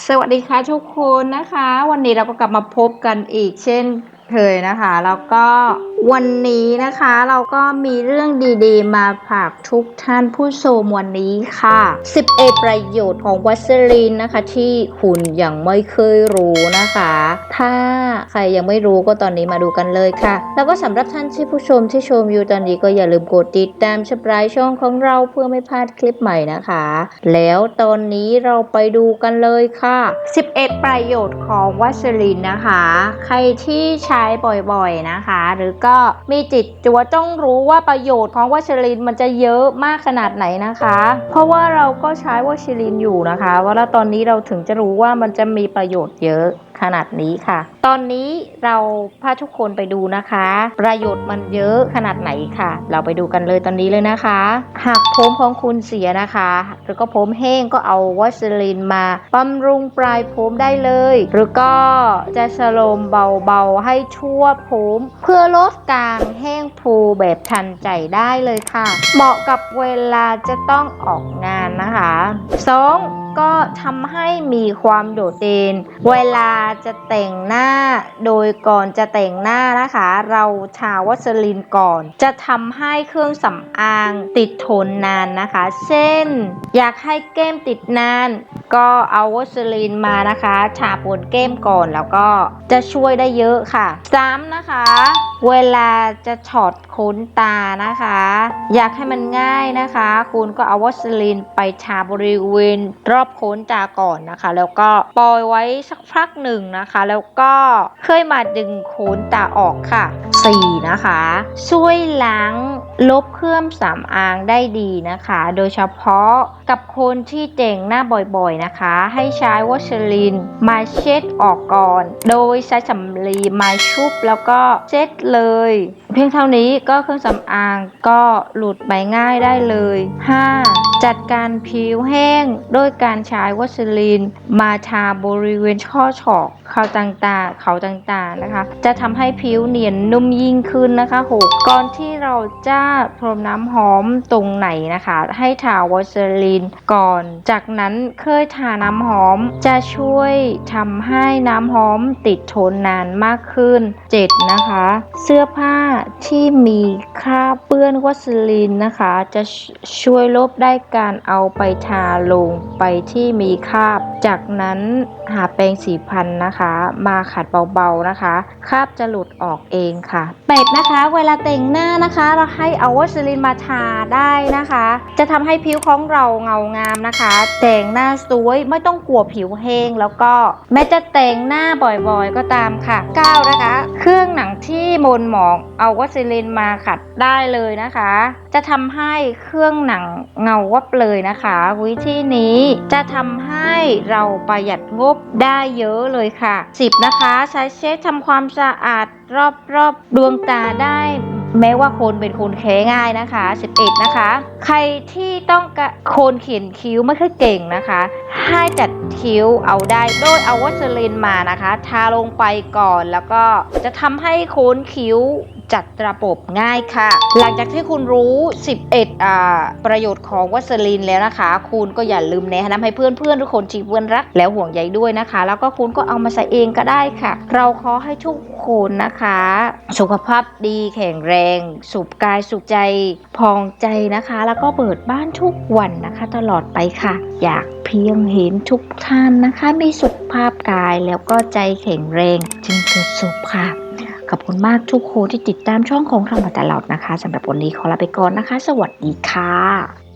สวัสดีค่ะทุกคนนะคะ วันนี้เราก็กลับมาพบกันอีกเช่น เคยนะคะ แล้วก็วันนี้นะคะเราก็มีเรื่องดีๆ มาฝากทุกท่านผู้ชมวันนี้ค่ะ 11 ประโยชน์ของวัสลีนนะคะ ที่คุณยังไม่เคยรู้นะคะ ถ้าใครยังไม่รู้ก็ตอนนี้มาดูกันเลยค่ะ แล้วก็สำหรับท่านที่ผู้ชมที่ชมอยู่ตอนนี้ก็อย่าลืมกดติดตามชับรายช่องของเราเพื่อไม่พลาดคลิปใหม่นะคะ แล้วตอนนี้เราไปดูกันเลยค่ะ 11 ประโยชน์ของวัสลินนะคะ ใครที่ใช้้บ่อยๆนะคะ หรือก็มีจิตจัวต้องรู้ว่าประโยชน์ของวัชรินมันจะเยอะมากขนาดไหนนะคะ เพราะว่าเราก็ใช้วัชรินอยู่นะคะว่าแล้วตอนนี้เราถึงจะรู้ว่ามันจะมีประโยชน์เยอะ ขนาดนี้ค่ะ ตอนนี้เราพาทุกคนไปดูนะคะ ประโยชน์มันเยอะขนาดไหนค่ะ เราไปดูกันเลยตอนนี้เลยนะคะ หากผมของคุณเสียนะคะ หรือก็ผมแห้งก็เอาวัสลินมาบำรุงปลายผมได้เลย หรือก็จะสโลมเบาๆให้ทั่วผมเพื่อลดการแห้งพูแบบทันใจได้เลยค่ะ เหมาะกับเวลาจะต้องออกงานนะคะสอง ก็ทำให้มีความโดดเด่น เวลาจะแต่งหน้า โดยก่อนจะแต่งหน้านะคะ เราทาวัสลินก่อน จะทำให้เครื่องสำอางติดทนนานนะคะ เช่น อยากให้แก้มติดนาน ก็เอาวัสลินมานะคะทาบนแก้มก่อนแล้วก็จะช่วยได้เยอะค่ะซ้ำนะคะ เวลาจะถอดขนตานะคะ อยากให้มันง่ายนะคะ คุณก็เอาวัสลินไปทาบริเวณรอบขนตาก่อนนะคะ แล้วก็ปล่อยไว้สักพักหนึ่งนะคะ แล้วก็เคยมาดึงขนตาออกค่ะ 4 นะคะ ช่วยล้างลบเครื่องสำอางได้ดีนะคะ โดยเฉพาะกับคนที่แต่งหน้าบ่อยๆนะคะ ให้ใช้วัสลินมาเช็ดออกก่อน โดยใช้สำลีมาชุบแล้วก็เช็ดเลย เพียงเท่านี้ก็เครื่องสำอางก็หลุดไปง่ายได้เลย 5. จัดการผิวแห้งโดยการใช้วัสลินมาทาบริเวณช่อฉอกเขาต่างๆ เขาต่างๆนะคะ จะทำให้ผิวเนียนนุ่มยิ่งขึ้นนะคะหกก่อนที่เราจะพรมน้ำหอมตรงไหนนะคะ ให้ทาวัสลินก่อน จากนั้นเคยทาน้ำหอมจะช่วยทำให้น้ำหอมติดทนนานมากขึ้น 7. นะคะ เสื้อผ้าที่มีคราบเปื้อนวัสลินนะคะ จะช่วยลบได้การเอาไปทาลงไปที่มีคราบ จากนั้นหาแปรงสีฟันนะคะ มาขัดเบาๆนะคะ คราบจะหลุดออกเองค่ะ เป็ดนะคะ เวลาแต่งหน้านะคะ เราให้เอาวัสลินมาทาได้นะคะ จะทำให้ผิวของเราเงางามนะคะ แต่งหน้าสวยไม่ต้องกลัวผิวแห้งแล้วก็แม้จะแต่งหน้าบ่อยๆก็ตามค่ะ9นะคะ เครื่องหนังที่มนหมองเอาวัสลินมาขัดได้เลยนะคะ จะทำให้เครื่องหนังเงาวับเลยนะคะ วิธีนี้จะทำให้เราประหยัดงบได้เยอะเลยค่ะ 10 นะคะ ใช้เช็ดทำความสะอาดรอบๆดวงตาได้ แม้ว่าคนเป็นคนแค้ง่ายนะคะ 11 นะคะ ใครที่ต้องโคนเขียนคิ้วไม่ค่อยเก่งนะคะ ให้จัดคิ้วเอาได้โดยเอาวัสลินมานะคะ ทาลงไปก่อนแล้วก็จะทำให้โคนคิ้วจัดระบบง่ายค่ะ หลังจากที่คุณรู้ 11อ่าประโยชน์ของวัสลินแล้วนะคะ คุณก็อย่าลืมแนะนำให้เพื่อนๆทุกคนที่เพื่อนรัก แล้วห่วงใยด้วยนะคะ แล้วก็คุณก็เอามาใส่เองก็ได้ค่ะ เราขอให้ทุกคนนะคะ สุขภาพดีแข็งแรงรงสุขกายสุขใจพองใจนะคะ แล้วก็เปิดบ้านทุกวันนะคะ ตลอดไปค่ะ อยากเพียงเห็นทุกท่านนะคะ มีสุขภาพกายแล้วก็ใจแข็งแรงจึงเกิดสุขค่ะขอบคุณมากทุกคนที่ติดตามช่องของเรามาตลอดนะคะสำหรับวันนี้ขอลาไปก่อนนะคะ สวัสดีค่ะ